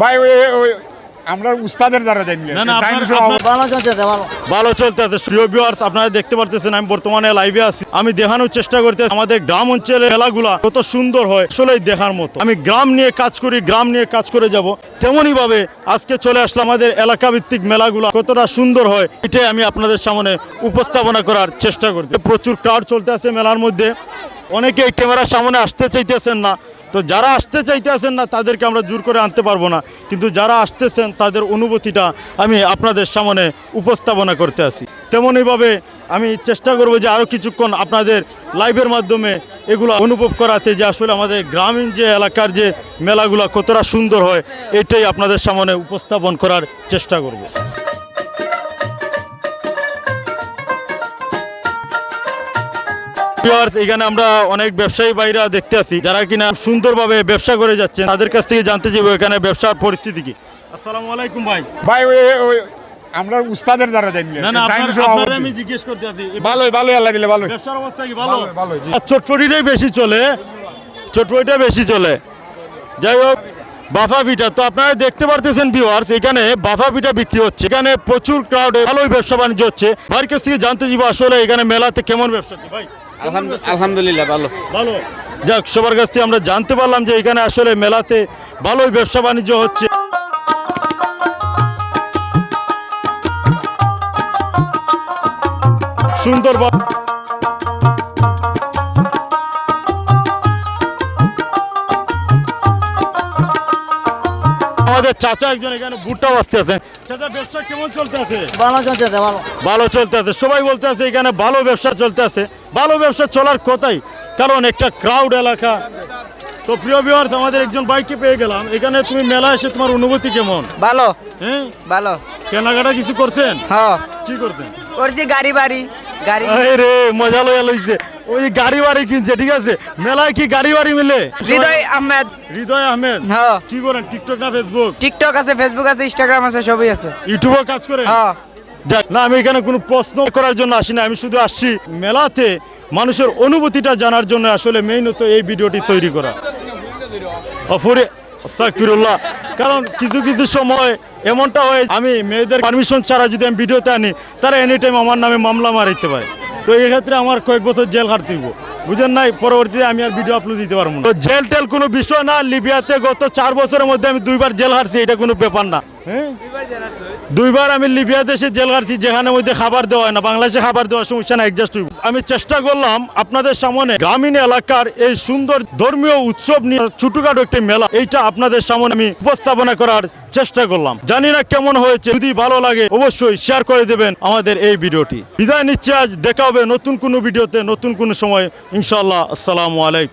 ভাই ওই আমরা উস্তাদের দ্বারা জানি না, না, ভালো চলছে ভালো। ভালো প্রিয় ভিউয়ার্স আপনারা দেখতে পারতেছেন আমি বর্তমানে লাইভে আছি। আমি দেখানোর চেষ্টা করতে আমাদের গ্রাম অঞ্চলের খেলাগুলা কত সুন্দর হয় আসলেই দেখার মতো। আমি গ্রাম নিয়ে কাজ করি গ্রাম নিয়ে কাজ করে যাব। তেমনই ভাবে আজকে চলে আসলাম আমাদের এলাকা ভিত্তিক মেলাগুলা। কতটা সুন্দর হয় এটাই আমি আপনাদের সামনে উপস্থাপনা করার চেষ্টা করছি। প্রচুর ক্রাউড চলতে আছে মেলার মধ্যে। অনেকে ক্যামেরার সামনে আসতে চাইতেছেন না। তো যারা আসতে চাইতে চাইতেছেন না, তাদেরকে আমরা জোর করে আনতে পারব না। কিন্তু যারা আসতেছেন, তাদের অনুভূতিটা আমি আপনাদের সামনে উপস্থাপনা করতে আসি তেমনইভাবে আমি চেষ্টা করব যে আরও কিছুক্ষণ আপনাদের লাইভের মাধ্যমে এগুলো অনুভব করাতে যে আসলে আমাদের গ্রামীণ যে এলাকার যে মেলাগুলো কতটা সুন্দর হয়, এটাই আপনাদের সামনে উপস্থাপন করার চেষ্টা করব। এখানে আমরা অনেক ব্যবসায়ী বাইরা দেখতে আছি। যারা কিনা সুন্দরভাবে ব্যবসা করে যাচ্ছেন তাদের কাছ থেকে জানতে চাইব এখানে ব্যবসার পরিস্থিতি কি। আসসালামু আলাইকুম ভাই। ভাই আমরা উস্তাদের দ্বারা জানি না না আপনার আমি জিজ্ঞেস করতে আছি। এই ভালোই ভালোই আল্লাহ দিলে ভালোই। ব্যবসার অবস্থা কি ভালো? চটপটিটাই বেশি চলে। চটপটিটা বেশি চলে। যাই হোক বাফা পিঠা। তো আপনারা দেখতে পারতেছেন ভিউয়ার্স এখানে বাফা পিঠা বিক্রি হচ্ছে। এখানে প্রচুর ক্রাউড ভালোই ব্যবসা বাণিজ্য হচ্ছে। ভাইয়ের কাছ থেকে জানতে যাব আসলে এখানে মেলাতে কেমন ব্যবসা ভাই? আলহামদুলিল্লাহ, ভালো। ভালো। যাক, সবার কাছ থেকে আমরা জানতে পারলাম যে এখানে আসলে মেলাতে ভালোই ব্যবসা বাণিজ্য হচ্ছে। সুন্দর আমাদের চাচা একজন এখানে ভুট্টা বাঁচতে আছে চাচা ব্যবসা কেমন চলতে আছে ভালো চলছে ভালো। ভালো চলতে আছে সবাই বলতে আছে এখানে ভালো ব্যবসা চলতে আছে ভালো ব্যবসা চলার কথাই। কারণ একটা ক্রাউড এলাকা। তো প্রিয় ভিউয়ার্স আমাদের একজন বাইকে পেয়ে গেলাম। এখানে তুমি মেলা এসে তোমার অনুভূতি কেমন? ভালো। হ্যাঁ? ভালো। কেনাকাটা কিছু করছেন? হ্যাঁ। কি করছেন? করছি গাড়ি বাড়ি। গাড়ি রে মজা লইয়া লইছে। ওই গাড়ি বাড়ি কিনছে ঠিক আছে? মেলায় কি গাড়ি বাড়ি মিলে? হৃদয় আহমেদ। হৃদয় আহমেদ? হ্যাঁ কি করেন টিকটক না ফেসবুক টিকটক আছে ফেসবুক আছে ইনস্টাগ্রাম আছে সবই আছে। ইউটিউবে কাজ করে? হ্যাঁ দেখ না আমি এখানে কোনো প্রশ্ন করার জন্য আসি না আমি শুধু আসছি মেলাতে মানুষের অনুভূতিটা জানার জন্য আসলে মেইনত এই ভিডিওটি তৈরি করা। অফুরে আস্তাগফিরুল্লাহ। কারণ কিছু কিছু সময় এমনটা হয় আমি মেয়েদের পারমিশন ছাড়া যদি আমি ভিডিওতে আনি তারা এনি টাইম আমার নামে মামলা মারাইতে পারে। তো এই ক্ষেত্রে আমার কয়েক বছর জেল খাটতে হইব। বুঝেন নাই? পরবর্তীতে আমি আর ভিডিও আপলোড দিতে পারব না। তো জেল টেল কোনো বিষয় না, লিবিয়াতে গত চার বছরের মধ্যে আমি দুইবার জেল হারছি এটা কোনো ব্যাপার না। দুইবার আমি লিবিয়া দেশে জেল কাটছি, যেখানে মধ্যে খাবার দেওয়া হয় না, বাংলাদেশে খাবার দেওয়ার সমস্যা না অ্যাডজাস্ট হইব। আমি চেষ্টা করলাম আপনাদের সামনে গ্রামীণ এলাকার এই সুন্দর ধর্মীয় উৎসব নিয়ে ছোটখাটো একটি মেলা, এইটা আপনাদের সামনে আমি উপস্থাপনা করার চেষ্টা করলাম। জানি না কেমন হয়েছে, যদি ভালো লাগে অবশ্যই শেয়ার করে দেবেন আমাদের এই ভিডিওটি। বিদায় নিচ্ছে আজ, দেখা হবে নতুন কোনো ভিডিওতে, নতুন কোনো সময়। ইনশাল্লাহ আসসালামু আলাইকুম।